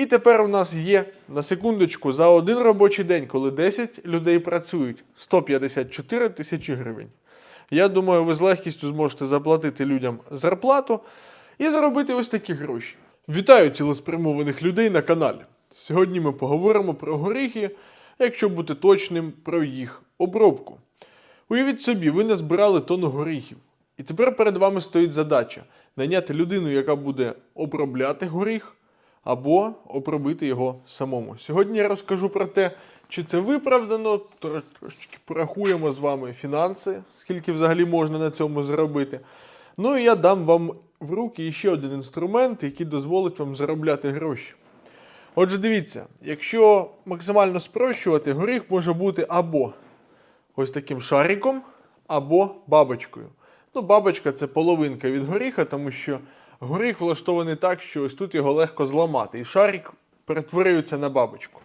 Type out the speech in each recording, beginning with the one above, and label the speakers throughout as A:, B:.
A: І тепер у нас є на секундочку за один робочий день, коли 10 людей працюють, 154 тисячі гривень. Я думаю, ви з легкістю зможете заплатити людям зарплату і заробити ось такі гроші. Вітаю цілеспрямованих людей на каналі. Сьогодні ми поговоримо про горіхи, якщо бути точним, про їх обробку. Уявіть собі, ви назбирали тонну горіхів. І тепер перед вами стоїть задача найняти людину, яка буде обробляти горіх, або обробити його самому. Сьогодні я розкажу про те, чи це виправдано, трошечки порахуємо з вами фінанси, скільки взагалі можна на цьому зробити. Ну і я дам вам в руки ще один інструмент, який дозволить вам заробляти гроші. Отже, дивіться, якщо максимально спрощувати, горіх може бути або ось таким шариком, або бабочкою. Ну, бабочка це половинка від горіха, тому що горіх влаштований так, що ось тут його легко зламати, і шарик перетворюється на бабочку.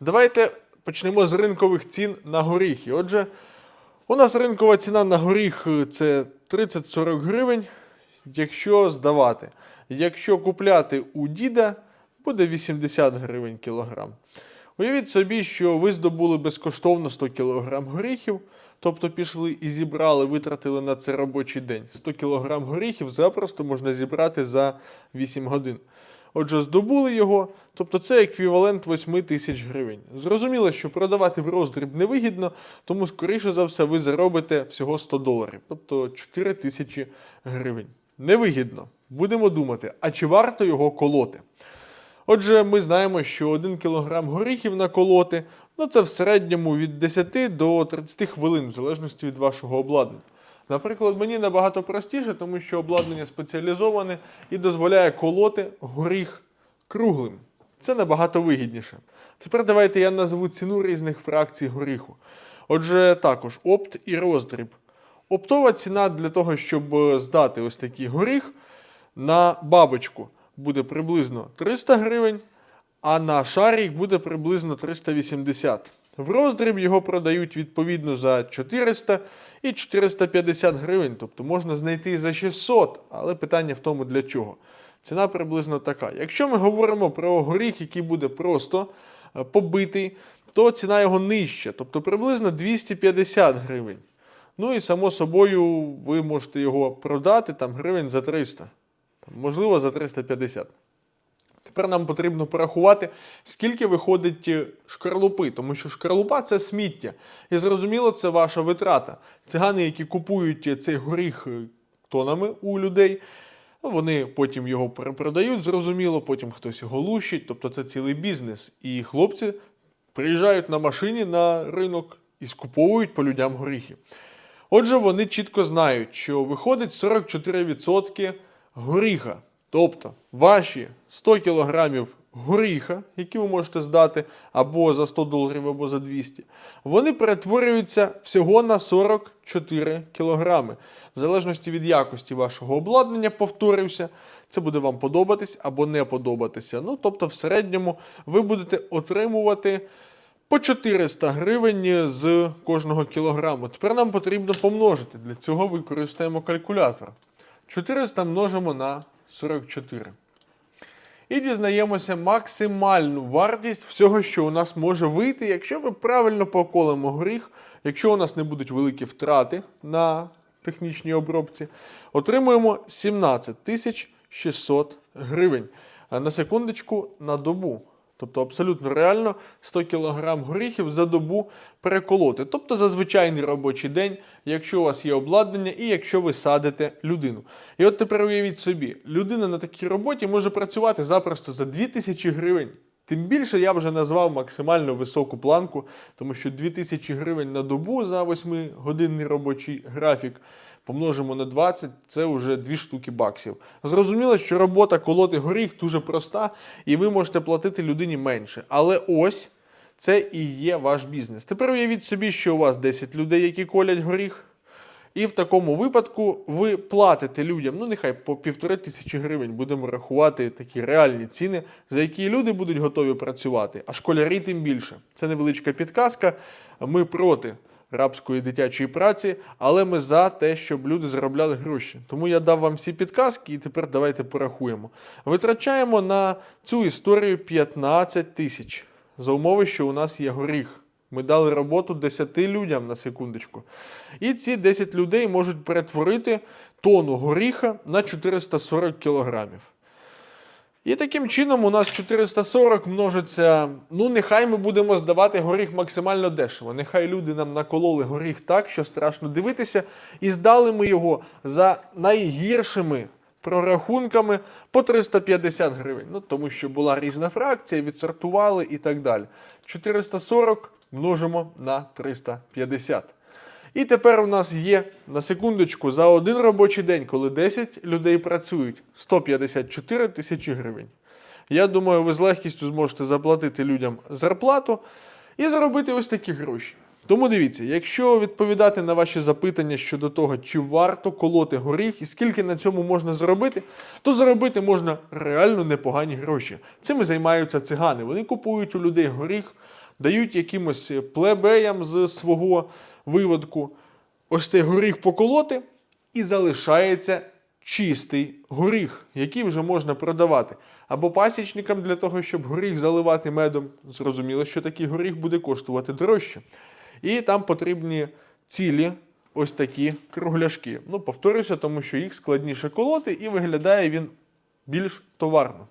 A: Давайте почнемо з ринкових цін на горіхи. Отже, у нас ринкова ціна на горіх е, це 30-40 гривень, якщо здавати. Якщо купляти у діда, буде 80 гривень кілограм. Уявіть собі, що ви здобули безкоштовно 100 кг горіхів, тобто пішли і зібрали, витратили на це робочий день. 100 кг горіхів запросто можна зібрати за 8 годин. Отже, здобули його, тобто це еквівалент 8 тисяч гривень. Зрозуміло, що продавати в роздріб невигідно, тому, скоріше за все, ви заробите всього 100 доларів, тобто 4 тисячі гривень. Невигідно. Будемо думати, а чи варто його колоти? Отже, ми знаємо, що 1 кг горіхів наколоти, ну це в середньому від 10 до 30 хвилин, в залежності від вашого обладнання. Наприклад, мені набагато простіше, тому що обладнання спеціалізоване і дозволяє колоти горіх круглим. Це набагато вигідніше. Тепер давайте я назву ціну різних фракцій горіху. Отже, також опт і роздріб. Оптова ціна для того, щоб е, здати ось такий горіх на бабочку буде приблизно 300 гривень, а на шарик буде приблизно 380. В роздріб його продають відповідно за 400 і 450 гривень, тобто можна знайти і за 600, але питання в тому для чого. Ціна приблизно така. Якщо ми говоримо про горіх, який буде просто е, побитий, то ціна його нижча, тобто приблизно 250 гривень. Ну і само собою ви можете його продати там гривень за 300, там, можливо за 350. Тепер нам потрібно порахувати, скільки виходить е, шкарлупи, тому що шкарлупа це сміття. І зрозуміло, це ваша витрата. Цигани, які купують е, цей горіх е, тонами у людей, ну, вони потім його перепродають, зрозуміло, потім хтось його лущить, тобто це цілий бізнес. І хлопці приїжджають на машині на ринок і скуповують по людям горіхи. Отже, вони чітко знають, що виходить 44% горіха. Тобто ваші 100 кілограмів горіха, які ви можете здати або за 100 доларів, або за 200, вони перетворюються всього на 44 кілограми. В залежності від якості вашого обладнання, повторюся, це буде вам подобатись або не подобатися. Ну, тобто, в середньому ви будете отримувати по 400 гривень з кожного кілограму. Тепер нам потрібно помножити. Для цього використаємо калькулятор. 400 множимо на 44. І дізнаємося максимальну вартість всього, що у нас може вийти, якщо ми правильно поколемо горіх, якщо у нас не будуть великі втрати на технічній обробці, отримуємо 17 тисяч 600 гривень. На секундочку на добу. Тобто абсолютно реально 100 кг горіхів за добу переколоти. Тобто за звичайний робочий день, якщо у вас є обладнання і якщо ви садите людину. І от тепер уявіть собі, людина на такій роботі може працювати запросто за 2000 гривень. Тим більше я вже назвав максимально високу планку, тому що 2000 гривень на добу за 8-годинний робочий графік помножимо на 20, це вже 2 штуки баксів. Зрозуміло, що робота колоти горіх дуже проста, і ви можете платити людині менше. Але ось це і є ваш бізнес. Тепер уявіть собі, що у вас 10 людей, які колять горіх. І в такому випадку ви платите людям, ну нехай по півтори тисячі гривень будемо рахувати такі реальні ціни, за які люди будуть готові працювати, а школярі тим більше. Це невеличка підказка. Ми проти рабської дитячої праці, але ми за те, щоб люди заробляли гроші. Тому я дав вам всі підказки, і тепер давайте порахуємо. Витрачаємо на цю історію 15 тисяч за умови, що у нас є горіх. Ми дали роботу 10 людям на секундочку. І ці 10 людей можуть перетворити тонну горіха на 440 кілограмів. І таким чином у нас 440 множиться. Ну, нехай ми будемо здавати горіх максимально дешево. Нехай люди нам накололи горіх так, що страшно дивитися, і здали ми його за найгіршими прорахунками по 350 гривень. Ну, тому що була різна фракція, відсортували і так далі. 440 множимо на 350. І тепер у нас є на секундочку за один робочий день, коли 10 людей працюють, 154 тисячі гривень. Я думаю, ви з легкістю зможете заплатити людям зарплату і заробити ось такі гроші. Тому дивіться, якщо відповідати на ваші запитання щодо того, чи варто колоти горіх і скільки на цьому можна заробити, то заробити можна реально непогані гроші. Цим займаються цигани. Вони купують у людей горіх, дають якимось плебеям з свого виводку ось цей горіх поколоти, і залишається чистий горіх, який вже можна продавати. Або пасічникам для того, щоб горіх заливати медом. Зрозуміло, що такий горіх буде коштувати дорожче. І там потрібні цілі ось такі кругляшки. Ну, повторюся, тому що їх складніше колоти і виглядає він більш товарно.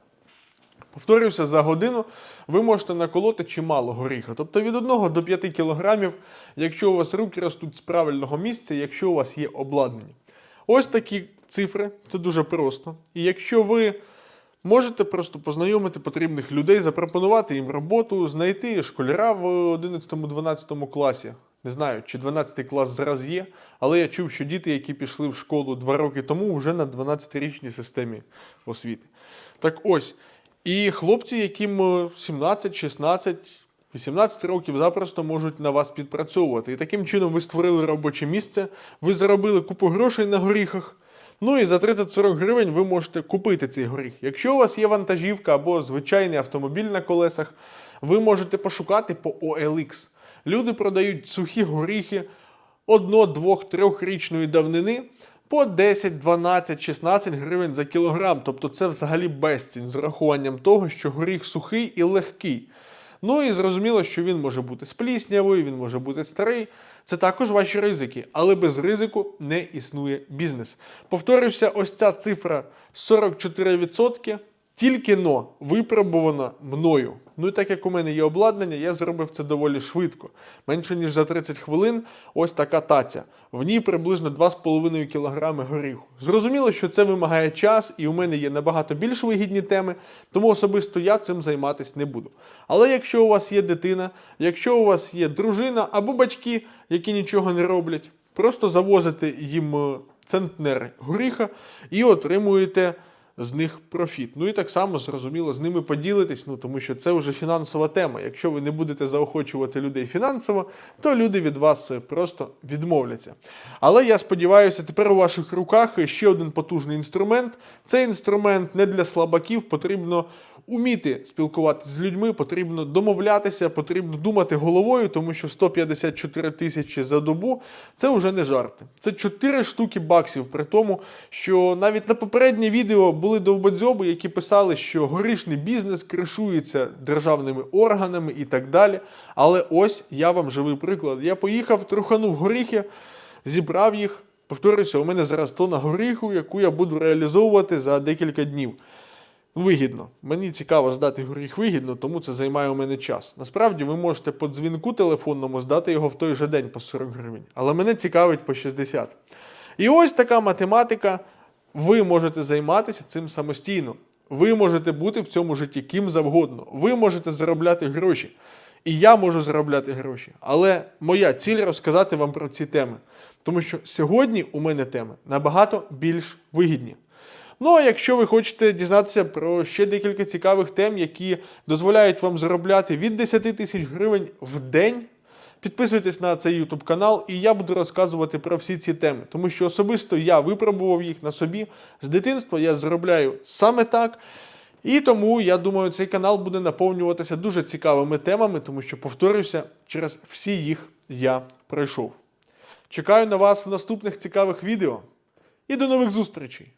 A: Повторюся, за годину ви можете наколоти чимало горіха, тобто від 1 до 5 кілограмів, якщо у вас руки ростуть з правильного місця, якщо у вас є обладнання. Ось такі цифри, це дуже просто. І якщо ви можете просто познайомити потрібних людей, запропонувати їм роботу, знайти школяра в 11-12 класі. Не знаю, чи 12 клас зараз є, але я чув, що діти, які пішли в школу 2 роки тому, вже на 12-річній системі освіти. Так ось. І хлопці, яким е, 17, 16, 18 років запросто можуть на вас підпрацьовувати. І таким чином ви створили робоче місце, ви заробили купу грошей на горіхах. Ну і за 30-40 гривень ви можете купити цей горіх. Якщо у вас є вантажівка або звичайний автомобіль на колесах, ви можете пошукати по OLX. Люди продають сухі горіхи одно, двох, трьохрічної давнини по 10, 12, 16 гривень за кілограм. Тобто це взагалі безцінь з урахуванням того, що горіх сухий і легкий. Ну і зрозуміло, що він може бути спліснявий, він може бути старий. Це також ваші ризики, але без ризику не існує бізнес. Повторився, ось ця цифра 44%. Тільки но випробувана мною. Ну і так як у мене є обладнання, я зробив це доволі швидко. Менше ніж за 30 хвилин ось така таця. В ній приблизно 2,5 кг горіху. Зрозуміло, що це вимагає час, і у мене є набагато більш вигідні теми, тому особисто я цим займатися не буду. Але якщо у вас є дитина, якщо у вас є дружина або батьки, які нічого не роблять, просто завозите їм е, центнер горіха і отримуєте з них профіт. Ну і так само зрозуміло з ними поділитись, ну тому що це вже фінансова тема. Якщо ви не будете заохочувати людей фінансово, то люди від вас е, просто відмовляться. Але я сподіваюся, тепер у ваших руках ще один потужний інструмент. Цей інструмент не для слабаків, потрібно. Уміти спілкуватися з людьми, потрібно домовлятися, потрібно думати головою, тому що 154 тисячі за добу це вже не жарти. Це 4 штуки баксів. При тому, що навіть на попереднє відео були довбодзьоби, які писали, що горішний бізнес кришується державними органами і так далі. Але ось я вам живий приклад. Я поїхав, труханув горіхи, зібрав їх. Повторюся, у мене зараз тона горіху, яку я буду реалізовувати за декілька днів. Вигідно. Мені цікаво здати горіх вигідно, тому це займає у мене час. Насправді ви можете по дзвінку телефонному здати його в той же день по 40 гривень, але мене цікавить по 60. І ось така математика. Ви можете займатися цим самостійно. Ви можете бути в цьому житті ким завгодно. Ви можете заробляти гроші. І я можу заробляти гроші. Але моя ціль розказати вам про ці теми. Тому що сьогодні у мене теми набагато більш вигідні. Ну, а якщо ви хочете дізнатися про ще декілька цікавих тем, які дозволяють вам заробляти від 10 тисяч гривень в день, підписуйтесь на цей YouTube канал, і я буду розказувати про всі ці теми. Тому що особисто я випробував їх на собі. З дитинства я заробляю саме так. І тому я думаю, цей канал буде наповнюватися дуже цікавими темами, тому що повторюся, через всі їх я пройшов. Чекаю на вас в наступних цікавих відео і до нових зустрічей!